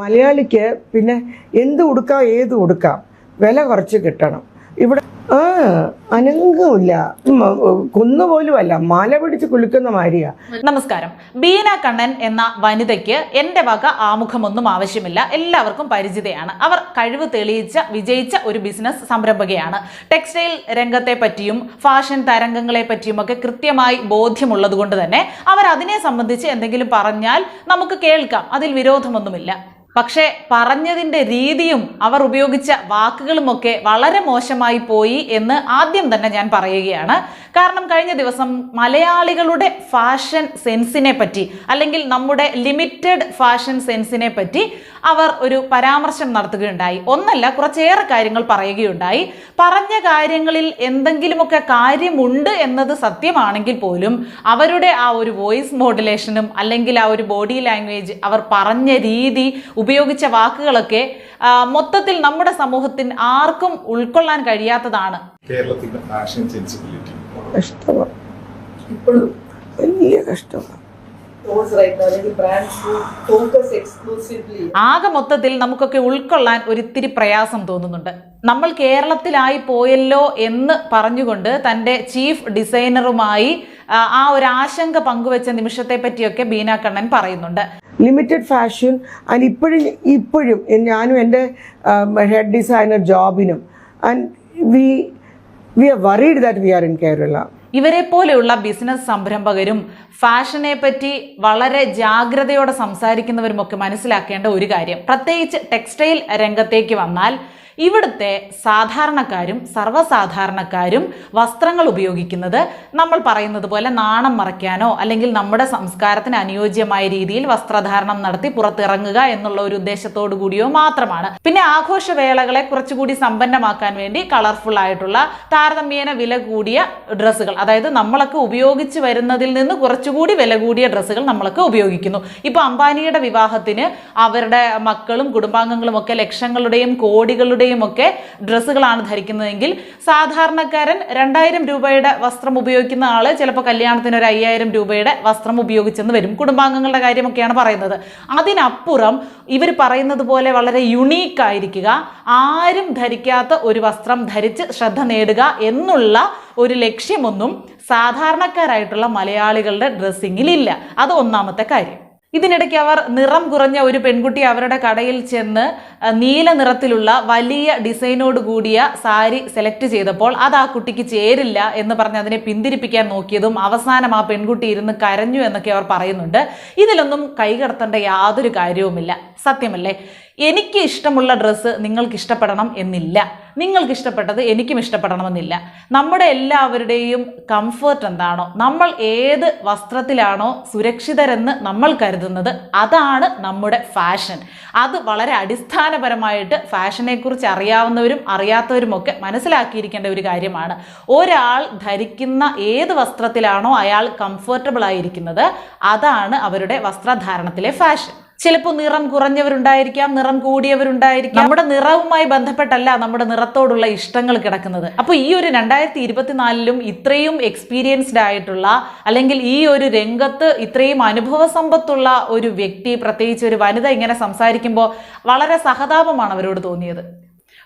മലയാളിക്ക് പിന്നെ എന്ത് ഉടുക്കാം ഏത് ഉടുക്കാം? വില കുറച്ച് കിട്ടണം. ഇവിടെ ആ അനങ്ങുമില്ല കുന്നുപോലുമല്ല മല പിടിച്ച് കുളിക്കുന്ന മാരിയാ നമസ്കാരം. ബീന കണ്ണൻ എന്ന വനിതയ്ക്ക് എന്റെ വക ആമുഖമൊന്നും ആവശ്യമില്ല. എല്ലാവർക്കും പരിചിതയാണ്. അവർ കഴിവ് തെളിയിച്ച വിജയിച്ച ഒരു ബിസിനസ് സംരംഭകയാണ്. ടെക്സ്റ്റൈൽ രംഗത്തെ പറ്റിയും ഫാഷൻ തരംഗങ്ങളെ പറ്റിയുമൊക്കെ കൃത്യമായി ബോധ്യമുള്ളത് കൊണ്ട് തന്നെ അവർ അതിനെ സംബന്ധിച്ച് എന്തെങ്കിലും പറഞ്ഞാൽ നമുക്ക് കേൾക്കാം. അതിൽ വിരോധമൊന്നുമില്ല. പക്ഷേ പറഞ്ഞതിന്റെ രീതിയും അവർ ഉപയോഗിച്ച വാക്കുകളുമൊക്കെ വളരെ മോശമായി പോയി എന്ന് ആദ്യം തന്നെ ഞാൻ പറയുകയാണ്. കാരണം കഴിഞ്ഞ ദിവസം മലയാളികളുടെ ഫാഷൻ സെൻസിനെ പറ്റി അല്ലെങ്കിൽ നമ്മുടെ ലിമിറ്റഡ് ഫാഷൻ സെൻസിനെ പറ്റി അവർ ഒരു പരാമർശം നടത്തുകയുണ്ടായി. ഒന്നല്ല കുറച്ചേറെ കാര്യങ്ങൾ പറയുകയുണ്ടായി. പറഞ്ഞ കാര്യങ്ങളിൽ എന്തെങ്കിലുമൊക്കെ കാര്യമുണ്ട് എന്നത് സത്യമാണെങ്കിൽ പോലും അവരുടെ ആ ഒരു വോയിസ് മോഡുലേഷനും അല്ലെങ്കിൽ ആ ഒരു ബോഡി ലാംഗ്വേജ് അവർ പറഞ്ഞ രീതി ഉപയോഗിച്ച വാക്കുകളൊക്കെ മൊത്തത്തിൽ നമ്മുടെ സമൂഹത്തിന് ആർക്കും ഉൾക്കൊള്ളാൻ കഴിയാത്തതാണ്. കേരളത്തിന്റെ സെൻസിബിലിറ്റി വലിയ ആകെ മൊത്തത്തിൽ നമുക്കൊക്കെ ഉൾക്കൊള്ളാൻ ഒരിത്തിരി പ്രയാസം തോന്നുന്നുണ്ട്. നമ്മൾ കേരളത്തിലായി പോയല്ലോ എന്ന് പറഞ്ഞുകൊണ്ട് തന്റെ ചീഫ് ഡിസൈനറുമായി ആ ഒരു ആശങ്ക പങ്കുവെച്ച നിമിഷത്തെ പറ്റിയൊക്കെ ബീന കണ്ണൻ പറയുന്നുണ്ട്. ലിമിറ്റഡ് ഫാഷൻ ആൻഡ് ഇപ്പോഴും ഇപ്പോഴും ഞാനും എന്റെ head designer ജോബിനും and we we are worried that we are in Kerala ഇവരെ പോലെയുള്ള ബിസിനസ് സംരംഭകരും ഫാഷനെ പറ്റി വളരെ ജാഗ്രതയോടെ സംസാരിക്കുന്നവരുമൊക്കെ മനസ്സിലാക്കേണ്ട ഒരു കാര്യം. പ്രത്യേകിച്ച് ടെക്സ്റ്റൈൽ രംഗത്തേക്ക് വന്നാൽ ഇവിടുത്തെ സാധാരണക്കാരും സർവസാധാരണക്കാരും വസ്ത്രങ്ങൾ ഉപയോഗിക്കുന്നത് നമ്മൾ പറയുന്നത് പോലെ നാണം മറയ്ക്കാനോ അല്ലെങ്കിൽ നമ്മുടെ സംസ്കാരത്തിന് അനുയോജ്യമായ രീതിയിൽ വസ്ത്രധാരണം നടത്തി പുറത്തിറങ്ങുക എന്നുള്ള ഒരു ഉദ്ദേശത്തോടു കൂടിയോ മാത്രമാണ്. പിന്നെ ആഘോഷവേളകളെ കുറച്ചുകൂടി സമ്പന്നമാക്കാൻ വേണ്ടി കളർഫുൾ ആയിട്ടുള്ള താരതമ്യേന വില കൂടിയ ഡ്രസ്സുകൾ അതായത് നമ്മളൊക്കെ ഉപയോഗിച്ച് വരുന്നതിൽ നിന്ന് കുറച്ചുകൂടി വില കൂടിയ ഡ്രസ്സുകൾ നമ്മളൊക്കെ ഉപയോഗിക്കുന്നു. ഇപ്പൊ അംബാനിയുടെ വിവാഹത്തിന് അവരുടെ മക്കളും കുടുംബാംഗങ്ങളും ഒക്കെ ലക്ഷങ്ങളുടെയും കോടികളുടെയും ഒക്കെ ഡ്രസ്സുകളാണ് ധരിക്കുന്നതെങ്കിൽ സാധാരണക്കാരൻ രണ്ടായിരം രൂപയുടെ വസ്ത്രം ഉപയോഗിക്കുന്ന ആൾ ചിലപ്പോൾ കല്യാണത്തിന് ഒരു അയ്യായിരം രൂപയുടെ വസ്ത്രം ഉപയോഗിച്ചെന്ന് വരും. കുടുംബാംഗങ്ങളുടെ കാര്യമൊക്കെയാണ് പറയുന്നത്. അതിനപ്പുറം ഇവർ പറയുന്നത് പോലെ വളരെ യുണീക്ക് ആയിരിക്കുക. ആരും ധരിക്കാത്ത ഒരു വസ്ത്രം ധരിച്ച് ശ്രദ്ധ നേടുക എന്നുള്ള ഒരു ലക്ഷ്യമൊന്നും സാധാരണക്കാരായിട്ടുള്ള മലയാളികളുടെ ഡ്രസ്സിങ്ങിലില്ല അത് ഒന്നാമത്തെ കാര്യം. ഇതിനിടയ്ക്ക് അവർ നിറം കുറഞ്ഞ ഒരു പെൺകുട്ടി അവരുടെ കടയിൽ ചെന്ന് നീല നിറത്തിലുള്ള വലിയ ഡിസൈനോട് കൂടിയ സാരി സെലക്ട് ചെയ്തപ്പോൾ അത് ആ കുട്ടിക്ക് ചേരില്ല എന്ന് പറഞ്ഞ് അതിനെ പിന്തിരിപ്പിക്കാൻ നോക്കിയതും അവസാനം ആ പെൺകുട്ടി ഇരുന്ന് കരഞ്ഞു എന്നൊക്കെ അവർ പറയുന്നുണ്ട്. ഇതിലൊന്നും കൈകടത്തേണ്ട യാതൊരു കാര്യവുമില്ല. സത്യമല്ലേ? എനിക്ക് ഇഷ്ടമുള്ള ഡ്രസ്സ് നിങ്ങൾക്ക് ഇഷ്ടപ്പെടണം എന്നില്ല. നിങ്ങൾക്ക് ഇഷ്ടപ്പെട്ടത് എനിക്കും ഇഷ്ടപ്പെടണമെന്നില്ല. നമ്മുടെ എല്ലാവരുടെയും കംഫർട്ട് എന്താണോ നമ്മൾ ഏത് വസ്ത്രത്തിലാണോ സുരക്ഷിതരെന്ന് നമ്മൾ കരുതുന്നത് അതാണ് നമ്മുടെ ഫാഷൻ അത് വളരെ അടിസ്ഥാനപരമായിട്ട് ഫാഷനെക്കുറിച്ച് അറിയാവുന്നവരും അറിയാത്തവരുമൊക്കെ മനസ്സിലാക്കിയിരിക്കേണ്ട ഒരു കാര്യമാണ്. ഒരാൾ ധരിക്കുന്ന ഏത് വസ്ത്രത്തിലാണോ അയാൾ കംഫർട്ടബിൾ ആയിരിക്കുന്നത് അതാണ് അവരുടെ വസ്ത്രധാരണത്തിലെ ഫാഷൻ ചിലപ്പോൾ നിറം കുറഞ്ഞവരുണ്ടായിരിക്കാം നിറം കൂടിയവരുണ്ടായിരിക്കാം. നമ്മുടെ നിറവുമായി ബന്ധപ്പെട്ടല്ല നമ്മുടെ നിറത്തോടുള്ള ഇഷ്ടങ്ങൾ കിടക്കുന്നത്. അപ്പോൾ ഈ ഒരു രണ്ടായിരത്തി ഇരുപത്തിനാലിലും ഇത്രയും എക്സ്പീരിയൻസ്ഡ് ആയിട്ടുള്ള അല്ലെങ്കിൽ ഈ ഒരു രംഗത്ത് ഇത്രയും അനുഭവ സമ്പത്തുള്ള ഒരു വ്യക്തി പ്രത്യേകിച്ച് ഒരു വനിത ഇങ്ങനെ സംസാരിക്കുമ്പോൾ വളരെ സഹതാപമാണ് അവരോട് തോന്നിയത്.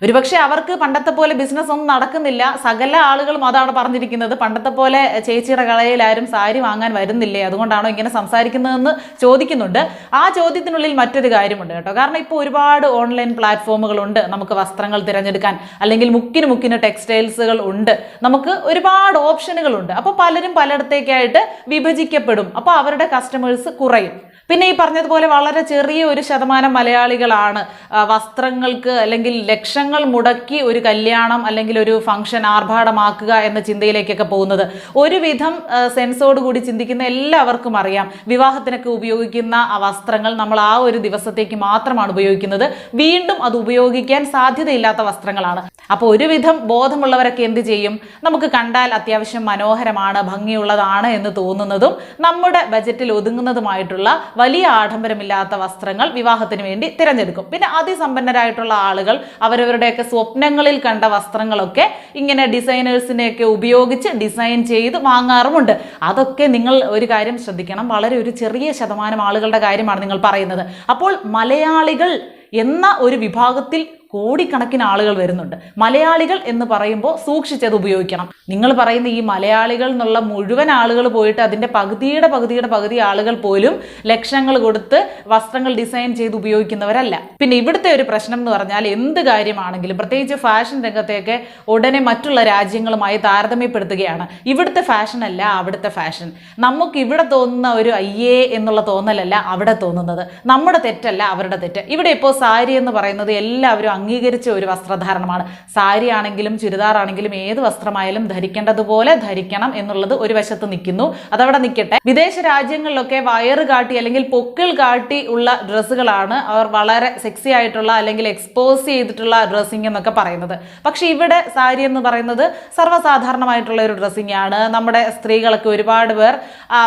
ഒരുപക്ഷെ അവർക്ക് പണ്ടത്തെ പോലെ ബിസിനസ് ഒന്നും നടക്കുന്നില്ല. സകല ആളുകളും അതാണ് പറഞ്ഞിരിക്കുന്നത്. പണ്ടത്തെ പോലെ ചേച്ചിയുടെ കടയിൽ ആരും സാരി വാങ്ങാൻ വരുന്നില്ലേ? അതുകൊണ്ടാണോ ഇങ്ങനെ സംസാരിക്കുന്നതെന്ന് ചോദിക്കുന്നുണ്ട്. ആ ചോദ്യത്തിനുള്ളിൽ മറ്റൊരു കാര്യമുണ്ട് കേട്ടോ. കാരണം ഇപ്പോൾ ഒരുപാട് ഓൺലൈൻ പ്ലാറ്റ്ഫോമുകളുണ്ട് നമുക്ക് വസ്ത്രങ്ങൾ തിരഞ്ഞെടുക്കാൻ അല്ലെങ്കിൽ മുക്കിന് മുക്കിന് ടെക്സ്റ്റൈൽസുകൾ ഉണ്ട്. നമുക്ക് ഒരുപാട് ഓപ്ഷനുകളുണ്ട് അപ്പോൾ പലരും പലയിടത്തേക്കായിട്ട് വിഭജിക്കപ്പെടും. അപ്പോൾ അവരുടെ കസ്റ്റമേഴ്സ് കുറയും. പിന്നെ ഈ പറഞ്ഞതുപോലെ വളരെ ചെറിയ ഒരു ശതമാനം മലയാളികളാണ് വസ്ത്രങ്ങൾക്ക് അല്ലെങ്കിൽ ലക്ഷങ്ങൾ മുടക്കി ഒരു കല്യാണം അല്ലെങ്കിൽ ഒരു ഫംഗ്ഷൻ ആർഭാടമാക്കുക എന്ന ചിന്തയിലേക്കൊക്കെ പോകുന്നത്. ഒരുവിധം ആ, സെൻസോട് കൂടി ചിന്തിക്കുന്ന എല്ലാവർക്കും അറിയാം വിവാഹത്തിനൊക്കെ ഉപയോഗിക്കുന്ന ആ വസ്ത്രങ്ങൾ നമ്മൾ ആ ഒരു ദിവസത്തേക്ക് മാത്രമാണ് ഉപയോഗിക്കുന്നത്. വീണ്ടും അത് ഉപയോഗിക്കാൻ സാധ്യതയില്ലാത്ത വസ്ത്രങ്ങളാണ്. അപ്പോൾ ഒരുവിധം ബോധമുള്ളവരൊക്കെ എന്ത് ചെയ്യും? നമുക്ക് കണ്ടാൽ അത്യാവശ്യം മനോഹരമാണ് ഭംഗിയുള്ളതാണ് എന്ന് തോന്നുന്നതും നമ്മുടെ ബജറ്റിൽ ഒതുങ്ങുന്നതുമായിട്ടുള്ള വലിയ ആഡംബരമില്ലാത്ത വസ്ത്രങ്ങൾ വിവാഹത്തിന് വേണ്ടി തിരഞ്ഞെടുക്കും. പിന്നെ അതിസമ്പന്നരായിട്ടുള്ള ആളുകൾ അവരവരുടെയൊക്കെ സ്വപ്നങ്ങളിൽ കണ്ട വസ്ത്രങ്ങളൊക്കെ ഇങ്ങനെ ഡിസൈനേഴ്സിനെയൊക്കെ ഉപയോഗിച്ച് ഡിസൈൻ ചെയ്ത് വാങ്ങാറുമുണ്ട്. അതൊക്കെ നിങ്ങൾ ഒരു കാര്യം ശ്രദ്ധിക്കണം. വളരെ ഒരു ചെറിയ ശതമാനം ആളുകളുടെ കാര്യമാണ് നിങ്ങൾ പറയുന്നത്. അപ്പോൾ മലയാളികൾ എന്ന ഒരു വിഭാഗത്തിൽ കോടിക്കണക്കിന് ആളുകൾ വരുന്നുണ്ട്. മലയാളികൾ എന്ന് പറയുമ്പോൾ സൂക്ഷിച്ചത് ഉപയോഗിക്കണം. നിങ്ങൾ പറയുന്ന ഈ മലയാളികൾ എന്നുള്ള മുഴുവൻ ആളുകൾ പോയിട്ട് അതിന്റെ പകുതിയുടെ പകുതിയുടെ പകുതി ആളുകൾ പോലും ലക്ഷങ്ങൾ കൊടുത്ത് വസ്ത്രങ്ങൾ ഡിസൈൻ ചെയ്ത് ഉപയോഗിക്കുന്നവരല്ല. പിന്നെ ഇവിടുത്തെ ഒരു പ്രശ്നം എന്ന് പറഞ്ഞാൽ എന്ത് കാര്യമാണെങ്കിലും പ്രത്യേകിച്ച് ഫാഷൻ രംഗത്തെയൊക്കെ ഉടനെ മറ്റുള്ള രാജ്യങ്ങളുമായി താരതമ്യപ്പെടുത്തുകയാണ്. ഇവിടുത്തെ അല്ല അവിടുത്തെ ഫാഷൻ. നമുക്ക് ഇവിടെ തോന്നുന്ന ഒരു അയ്യേ എന്നുള്ള തോന്നലല്ല അവിടെ തോന്നുന്നത്. നമ്മുടെ തെറ്റല്ല അവരുടെ തെറ്റ്. ഇവിടെ ഇപ്പോൾ സാരി എന്ന് പറയുന്നത് എല്ലാവരും അംഗീകരിച്ച ഒരു വസ്ത്രധാരണമാണ്. സാരി ആണെങ്കിലും ചുരിദാർ ആണെങ്കിലും ഏത് വസ്ത്രമായാലും ധരിക്കേണ്ടതുപോലെ ധരിക്കണം എന്നുള്ളത് ഒരു വശത്ത് നിൽക്കുന്നു. അതവിടെ നിൽക്കട്ടെ. വിദേശ രാജ്യങ്ങളിലൊക്കെ വയറ് കാട്ടി അല്ലെങ്കിൽ പൊക്കിൾ കാട്ടി ഉള്ള ഡ്രസ്സുകളാണ് അവർ വളരെ സെക്സി ആയിട്ടുള്ള അല്ലെങ്കിൽ എക്സ്പോസ് ചെയ്തിട്ടുള്ള ഡ്രസ്സിംഗ് എന്നൊക്കെ പറയുന്നത്. പക്ഷെ ഇവിടെ സാരി എന്ന് പറയുന്നത് സർവസാധാരണമായിട്ടുള്ള ഒരു ഡ്രസ്സിംഗ് ആണ്. നമ്മുടെ സ്ത്രീകളൊക്കെ ഒരുപാട് പേർ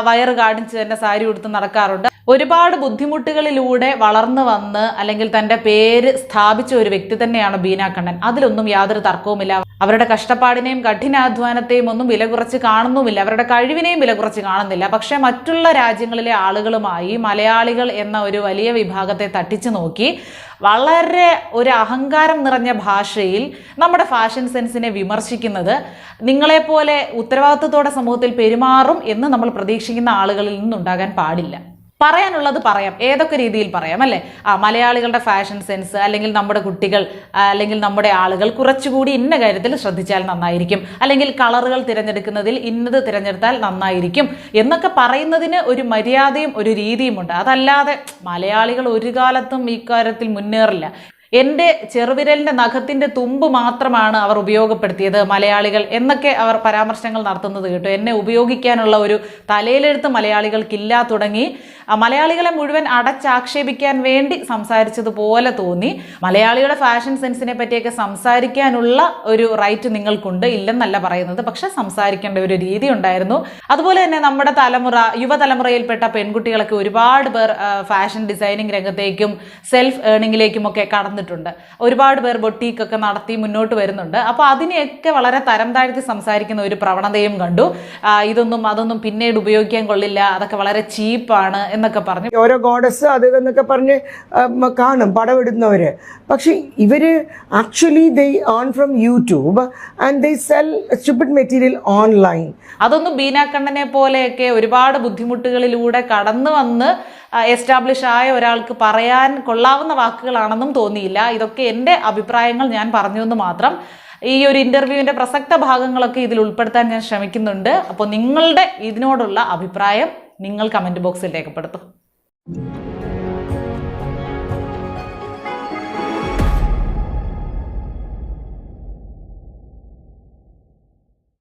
വയറ് കാണിച്ച് തന്നെ സാരി ഉടുത്ത് നടക്കാറുണ്ട്. ഒരുപാട് ബുദ്ധിമുട്ടുകളിലൂടെ വളർന്നു വന്ന് അല്ലെങ്കിൽ തന്റെ പേര് സ്ഥാപിച്ച ഒരു വ്യക്തി തന്നെയാണ് ബീന കണ്ണൻ. അതിലൊന്നും യാതൊരു തർക്കവുമില്ല. അവരുടെ കഷ്ടപ്പാടിനെയും കഠിനാധ്വാനത്തെയും ഒന്നും വില കുറച്ച് കാണുന്നുമില്ല. അവരുടെ കഴിവിനെയും വില കുറച്ച് കാണുന്നില്ല. പക്ഷേ മറ്റുള്ള രാജ്യങ്ങളിലെ ആളുകളുമായി മലയാളികൾ എന്ന ഒരു വലിയ വിഭാഗത്തെ തട്ടിച്ചു നോക്കി വളരെ ഒരു അഹങ്കാരം നിറഞ്ഞ ഭാഷയിൽ നമ്മുടെ ഫാഷൻ സെൻസിനെ വിമർശിക്കുന്നത് നിങ്ങളെപ്പോലെ ഉത്തരവാദിത്വത്തോടെ സമൂഹത്തിൽ പെരുമാറും എന്ന് നമ്മൾ പ്രതീക്ഷിക്കുന്ന ആളുകളിൽ നിന്നുണ്ടാകാൻ പാടില്ല. പറയാനുള്ളത് പറയാം. ഏതൊക്കെ രീതിയിൽ പറയാം അല്ലേ? ആ മലയാളികളുടെ ഫാഷൻ സെൻസ് അല്ലെങ്കിൽ നമ്മുടെ കുട്ടികൾ അല്ലെങ്കിൽ നമ്മുടെ ആളുകൾ കുറച്ചുകൂടി ഇന്ന കാര്യത്തിൽ ശ്രദ്ധിച്ചാൽ നന്നായിരിക്കും. അല്ലെങ്കിൽ കളറുകൾ തിരഞ്ഞെടുക്കുന്നതിൽ ഇന്നത് തിരഞ്ഞെടുത്താൽ നന്നായിരിക്കും എന്നൊക്കെ പറയുന്നതിന് ഒരു മര്യാദയും ഒരു രീതിയുമുണ്ട് അതല്ലാതെ മലയാളികൾ ഒരു കാലത്തും ഇക്കാര്യത്തിൽ കാര്യത്തിൽ മുന്നേറില്ല. എന്റെ ചെറുവിരലിന്റെ നഖത്തിന്റെ തുമ്പ് മാത്രമാണ് അവർ ഉപയോഗപ്പെടുത്തിയത്. മലയാളികൾ എന്നൊക്കെ അവർ പരാമർശങ്ങൾ നടത്തുന്നത് കേട്ടു. എന്നെ ഉപയോഗിക്കാനുള്ള ഒരു തലയിലെഴുത്ത് മലയാളികൾക്കില്ല തുടങ്ങി. മലയാളികളെ മുഴുവൻ അടച്ചാക്ഷേപിക്കാൻ വേണ്ടി സംസാരിച്ചതുപോലെ തോന്നി. മലയാളികളുടെ ഫാഷൻ സെൻസിനെ പറ്റിയൊക്കെ സംസാരിക്കാനുള്ള ഒരു റൈറ്റ് നിങ്ങൾക്കുണ്ട്. ഇല്ലെന്നല്ല പറയുന്നത്. പക്ഷെ സംസാരിക്കേണ്ട ഒരു രീതി ഉണ്ടായിരുന്നു. അതുപോലെ തന്നെ നമ്മുടെ തലമുറ യുവതലമുറയിൽപ്പെട്ട പെൺകുട്ടികളൊക്കെ ഒരുപാട് പേർ ഫാഷൻ ഡിസൈനിങ് രംഗത്തേക്കും സെൽഫ് ഏണിങ്ങിലേക്കും ഒക്കെ കടന്നിട്ടുണ്ട് ഒരുപാട് പേർ ബൊട്ടീക്കൊക്കെ നടത്തി മുന്നോട്ട് വരുന്നുണ്ട്. അപ്പോൾ അതിനെയൊക്കെ വളരെ തരം താഴ്ത്തി സംസാരിക്കുന്ന ഒരു പ്രവണതയും കണ്ടു. ഇതൊന്നും അതൊന്നും പിന്നീട് ഉപയോഗിക്കാൻ കൊള്ളില്ല. അതൊക്കെ വളരെ ചീപ്പാണ് എന്നൊക്കെ പറഞ്ഞു. ഓരോ ഗോഡസ് അത് എന്നൊക്കെ പറഞ്ഞ് കാണും പടമിടുന്നവര് പക്ഷെ ഇവർ actually they earn from YouTube and they sell stupid material online അതൊന്നും ബീനാക്കണ്ണനെ കണ്ണനെ പോലെയൊക്കെ ഒരുപാട് ബുദ്ധിമുട്ടുകളിലൂടെ കടന്നു വന്ന് എസ്റ്റാബ്ലിഷ് ആയ ഒരാൾക്ക് പറയാൻ കൊള്ളാവുന്ന വാക്കുകളാണെന്നും തോന്നിയില്ല. ഇതൊക്കെ എന്റെ അഭിപ്രായങ്ങൾ ഞാൻ പറഞ്ഞു എന്ന് മാത്രം ഈ ഒരു ഇന്റർവ്യൂവിന്റെ പ്രസക്ത ഭാഗങ്ങളൊക്കെ ഇതിൽ ഉൾപ്പെടുത്താൻ ഞാൻ ശ്രമിക്കുന്നുണ്ട്. അപ്പോൾ നിങ്ങളുടെ ഇതിനോടുള്ള അഭിപ്രായം നിങ്ങൾ കമന്റ് ബോക്സിൽ രേഖപ്പെടുത്തും.